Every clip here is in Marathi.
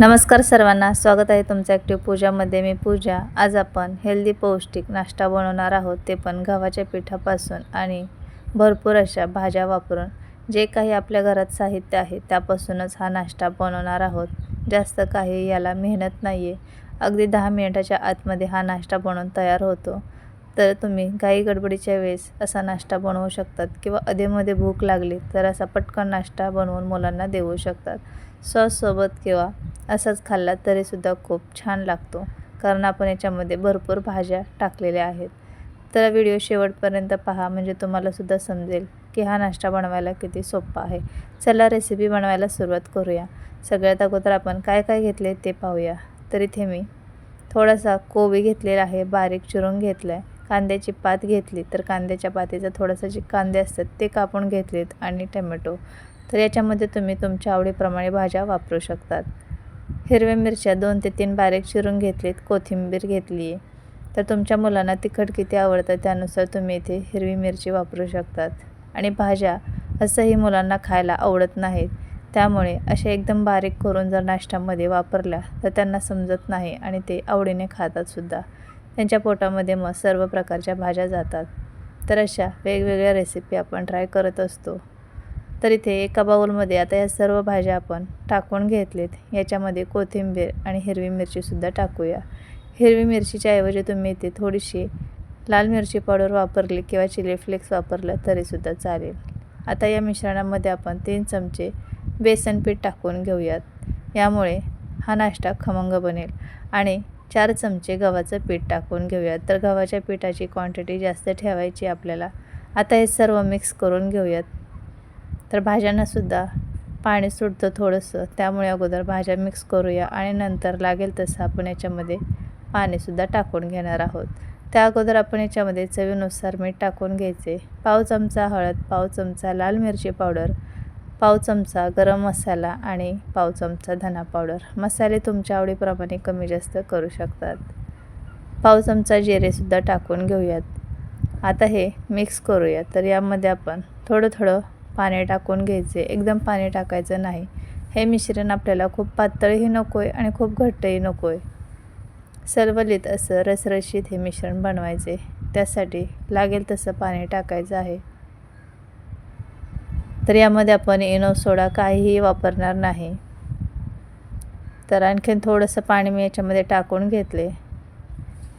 नमस्कार सर्वांना स्वागत आहे तुमचं ॲक्टिव्ह पूजामध्ये मी पूजा. आज आपण हेल्दी पौष्टिक नाश्ता बनवणार आहोत. ते पण गव्हाच्या पिठापासून आणि भरपूर अशा भाज्या वापरून जे काही आपल्या घरात साहित्य आहे त्यापासूनच हा नाश्ता बनवणार आहोत. जास्त काही याला मेहनत नाही आहे अगदी दहा मिनिटाच्या आतमध्ये हा नाश्ता बनवून तयार होतो. तर तुम्ही घाई गडबडीच्या वेळेस असा नाश्ता बनवू शकतात किंवा अधेमध्ये भूक लागली तर असा पटकन नाश्ता बनवून मुलांना देऊ शकतात. सॉससोबत किंवा असाच खाल्ला तरीसुद्धा खूप छान लागतो कारण आपण याच्यामध्ये भरपूर भाज्या टाकलेल्या आहेत. तर व्हिडिओ शेवटपर्यंत पहा म्हणजे तुम्हालासुद्धा समजेल की हा नाश्ता बनवायला किती सोपा आहे. चला रेसिपी बनवायला सुरुवात करूया. सगळ्यात अगोदर आपण काय काय घेतले ते पाहूया. तर इथे मी थोडासा कोबी घेतलेला आहे बारीक चिरून घेतला आहे कांद्याची पात घेतली तर कांद्याच्या पातीचं थोडंसं जे कांदे असतात ते कापून घेतलेत आणि टमॅटो. तर याच्यामध्ये तुम्ही तुमच्या आवडीप्रमाणे भाज्या वापरू शकतात. हिरव्या मिरच्या दोन ते तीन बारीक चिरून घेतलीत कोथिंबीर घेतली. आहे तर तुमच्या मुलांना तिखट किती आवडतं त्यानुसार तुम्ही इथे हिरवी मिरची वापरू शकतात. आणि भाज्या असंही मुलांना खायला आवडत नाहीत. त्यामुळे अशा एकदम बारीक करून जर नाश्त्यामध्ये वापरल्या तर त्यांना समजत नाही आणि ते आवडीने खातातसुद्धा त्यांच्या पोटामध्ये मग सर्व प्रकारच्या भाज्या जातात. तर अशा वेगवेगळ्या रेसिपी आपण ट्राय करत असतो. तर इथे एका बाऊलमध्ये आता या सर्व भाज्या आपण टाकून घेतलेत. याच्यामध्ये कोथिंबीर आणि हिरवी मिरचीसुद्धा टाकूया. हिरवी मिरचीच्या ऐवजी तुम्ही इथे थोडीशी लाल मिरची पावडर वापरली किंवा चिली फ्लेक्स वापरलं तरीसुद्धा चालेल. आता या मिश्रणामध्ये आपण तीन चमचे बेसन पीठ टाकून घेऊयात. यामुळे हा नाश्ता खमंग बनेल आणि चार चमचे गव्हाचं पीठ टाकून घेऊयात तर गव्हाच्या पिठाची क्वांटिटी जास्त ठेवायची आपल्याला. आता हे सर्व मिक्स करून घेऊयात. तर भाज्यांनासुद्धा पाणी सुटतं थोडंसं. त्यामुळे अगोदर भाज्या मिक्स करूया आणि नंतर लागेल तसं आपण याच्यामध्ये पाणीसुद्धा टाकून घेणार आहोत. त्या अगोदर आपण याच्यामध्ये चवीनुसार मीठ टाकून घ्यायचे. पाव चमचा हळद पाव चमचा लाल मिरची पावडर पाव चमचा गरम मसाला आणि पाव चमचा धना पावडर. मसाले तुमच्या आवडीप्रमाणे कमी जास्त करू शकतात. पाव चमचा जिरेसुद्धा टाकून घेऊयात. आता हे मिक्स करूया तर यामध्ये आपण थोडं थोडं पाणी टाकून घ्यायचे. एकदम पाणी टाकायचं नाही. हे मिश्रण आपल्याला खूप पातळही नको आहे आणि खूप घट्टही नको आहे सलवलीत असं रसरशीत हे मिश्रण बनवायचे. त्यासाठी लागेल तसं पाणी टाकायचं आहे. तर यामध्ये आपण इनो सोडा काहीही वापरणार नाही. तर आणखीन थोडंसं पाणी मी याच्यामध्ये टाकून घेतले.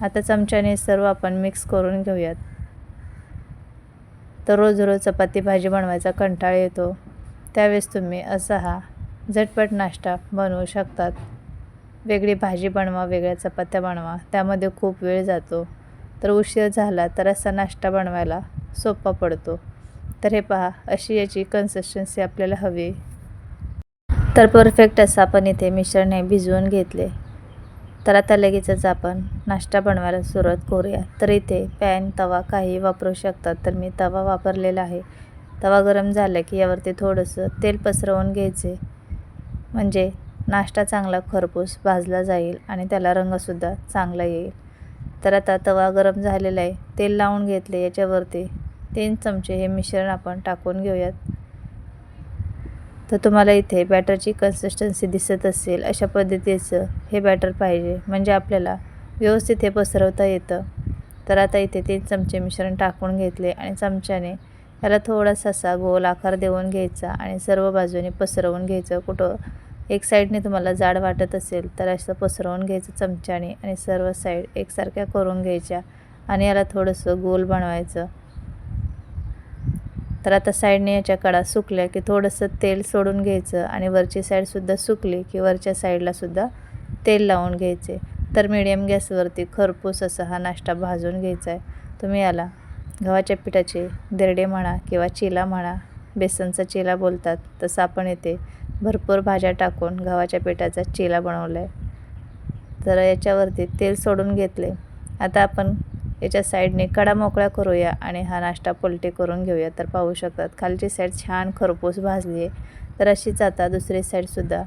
आता चमच्याने सर्व आपण मिक्स करून घेऊयात. तर रोज रोज चपाती भाजी बनवायचा कंटाळ येतो. त्यावेळेस तुम्ही असा हा झटपट नाश्ता बनवू शकतात. वेगळी भाजी बनवा वेगळ्या चपात्या बनवा त्यामध्ये खूप वेळ जातो. तर उशीर झाला तर असा नाश्ता बनवायला सोपा पडतो. तर हे पहा अशी याची कन्सिस्टन्सी आपल्याला हवी तर परफेक्ट असं आपण इथे मिश्रण हे भिजवून घेतले. तर आता लगेचच आपण नाश्ता बनवायला सुरुवात करूया. तर इथे पॅन तवा काही वापरू शकतात. तर मी तवा वापरलेला आहे. तवा गरम झाला की यावरती थोडंसं तेल पसरवून घ्यायचे. म्हणजे नाश्ता चांगला खरपूस भाजला जाईल आणि त्याला रंगसुद्धा चांगला येईल. तर आता तवा गरम झालेला आहे. तेल लावून घेतले याच्यावरती. तीन चमचे हे मिश्रण आपण टाकून घेऊयात. तर तुम्हाला इथे बॅटरची कन्सिस्टन्सी दिसत असेल अशा पद्धतीचं हे बॅटर पाहिजे. म्हणजे आपल्याला व्यवस्थित हे पसरवता येतं. तर आता इथे तीन चमचे मिश्रण टाकून घेतले आणि चमच्याने याला थोडासा असा गोल आकार देऊन घ्यायचा आणि सर्व बाजूने पसरवून घ्यायचं. कुठं एक साईडने तुम्हाला जाड वाटत असेल तर असं पसरवून घ्यायचं चमच्याने आणि सर्व साईड एकसारख्या करून घ्यायच्या आणि याला थोडंसं गोल बनवायचं. तर आता साईडने याच्या कडा सुकल्या की थोडंसं तेल सोडून घ्यायचं आणि वरची साईडसुद्धा सुकली की वरच्या साईडलासुद्धा तेल लावून घ्यायचे. तर मिडियम गॅसवरती खरपूस असा हा नाश्ता भाजून घ्यायचा आहे. तुम्ही याला गव्हाच्या पिठाचे दिरडे म्हणा किंवा चिला म्हणा बेसनचा चिला बोलतात तसं आपण येते भरपूर भाज्या टाकून गव्हाच्या पिठाचा चिला बनवला आहे तर याच्यावरती तेल सोडून घेतले. आता आपण याच्या साईडने कडा मोकळा करूया आणि हा नाश्ता पलटी करून घेऊया. तर पाहू शकतात खालची साईड छान खरपूस भाजली आहे. तर अशीच आता दुसरी साईडसुद्धा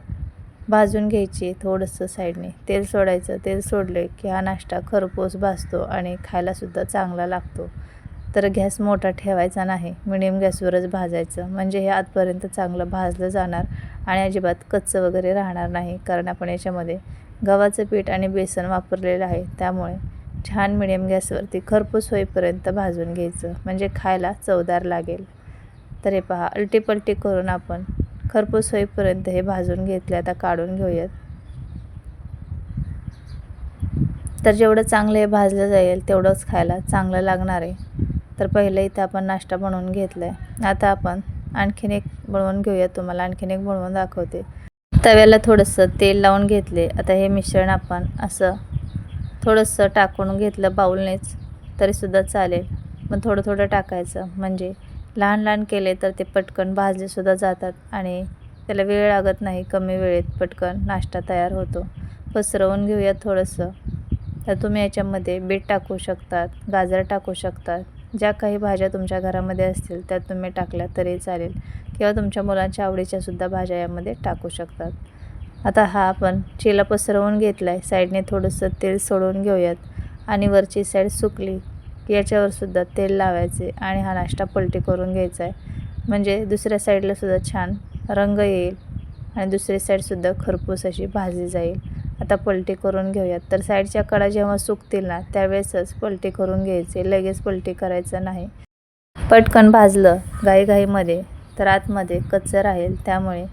भाजून घ्यायची थोडंसं साईडने. तेल सोडायचं तेल सोडले की हा नाश्ता खरपूस भाजतो आणि खायलासुद्धा चांगला लागतो. तर गॅस मोठा ठेवायचा नाही मिडियम गॅसवरच भाजायचं. म्हणजे हे आतपर्यंत चांगलं भाजलं जाणार आणि अजिबात कच्चं वगैरे राहणार नाही कारण आपण याच्यामध्ये गव्हाचं पीठ आणि बेसन वापरलेलं आहे. त्यामुळे छान मिडियम गॅसवरती खरपूस होईपर्यंत भाजून घ्यायचं. म्हणजे खायला चवदार लागेल. तर हे पहा अलटीपलटी करून आपण खरपूस होईपर्यंत हे भाजून घेतले आता काढून घेऊयात. तर जेवढं चांगलं हे भाजलं जाईल तेवढंच खायला चांगलं लागणार आहे. तर पहिलं इथं आपण नाश्ता बनवून घेतला आहे आता आपण आणखीन एक बनवून घेऊया तुम्हाला आणखीन एक बनवून दाखवते. तव्याला थोडंसं तेल लावून घेतले. आता हे मिश्रण आपण असं थोडंसं टाकून घेतलं बाऊलनेच तरीसुद्धा चालेल. पण थोडं थोडं टाकायचं. म्हणजे लहान लहान केले तर ते पटकन भाजलेसुद्धा जातात आणि त्याला वेळ लागत नाही कमी वेळेत पटकन नाश्ता तयार होतो. पसरवून घेऊया थोडंसं. तर तुम्ही याच्यामध्ये बीट टाकू शकतात गाजर टाकू शकतात. ज्या काही भाज्या तुमच्या घरामध्ये असतील त्या तुम्ही टाकल्या तरी चालेल. किंवा तुमच्या मुलांच्या आवडीच्यासुद्धा भाज्या यामध्ये टाकू शकतात. आता हा आपण चिला पसरवून घेतला आहे साईडने थोडंसं तेल सोडवून घेऊयात. आणि वरची साईड सुकली. की याच्यावरसुद्धा तेल लावायचे आणि हा नाश्ता पलटी करून घ्यायचा आहे म्हणजे दुसऱ्या साईडलासुद्धा छान रंग येईल आणि दुसरी साईडसुद्धा खरपूस अशी भाजी जाईल. आता पलटी करून घेऊयात. तर साईडच्या कडा जेव्हा सुकतील ना त्यावेळेसच पलटी करून घ्यायचे. लगेच पलटी करायचं नाही. पटकन भाजलं घाईघाईमध्ये तर आतमध्ये कच्चं राहील त्यामुळे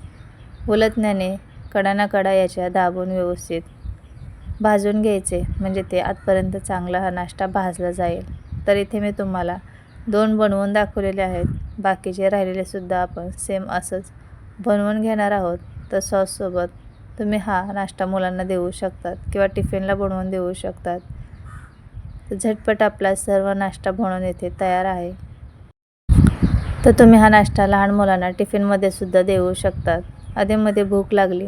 उलटण्याने कडाना कडा याच्या दाबून व्यवस्थित भाजून घ्यायचे. म्हणजे ते आतपर्यंत चांगला हा नाश्ता भाजला जाईल. तर इथे मी तुम्हाला दोन बनवून दाखवलेले आहेत. बाकीचे राहिलेलेसुद्धा आपण सेम असंच बनवून घेणार आहोत. तर सॉससोबत तुम्ही हा नाश्ता मुलांना देऊ शकतात किंवा टिफिनला बनवून देऊ शकतात. झटपट आपला सर्व नाश्ता बनवून येथे तयार आहे. तर तुम्ही हा नाश्ता लहान मुलांना टिफिनमध्ये सुद्धा देऊ शकतात. आधीमध्ये भूक लागली.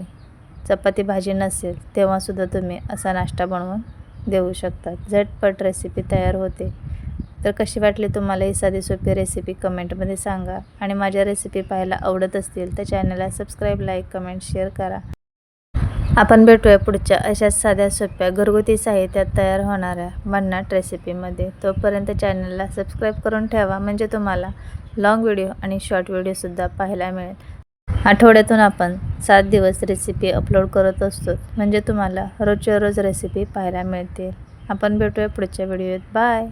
चपाती भाजी नसेल तेव्हासुद्धा तुम्ही असा नाश्ता बनवून देऊ शकता झटपट रेसिपी तयार होते. तर कशी वाटली तुम्हाला ही साधी सोपी रेसिपी कमेंटमध्ये सांगा आणि माझ्या रेसिपी पाहायला आवडत असतील तर चॅनलला सबस्क्राईब लाईक कमेंट शेअर करा. आपण भेटूया पुढच्या अशाच साध्या सोप्या घरगुती साहित्यात तयार होणाऱ्या भन्नाट रेसिपीमध्ये तोपर्यंत चॅनलला सबस्क्राईब करून ठेवा म्हणजे तुम्हाला लाँग व्हिडिओ आणि शॉर्ट व्हिडिओसुद्धा पाहायला मिळेल. आठवड्यातून आपण सात दिवस रेसिपी अपलोड करत असतो. म्हणजे तुम्हाला रोजच्या रोज रेसिपी पाहायला मिळतील. आपण भेटूया पुढच्या व्हिडिओत बाय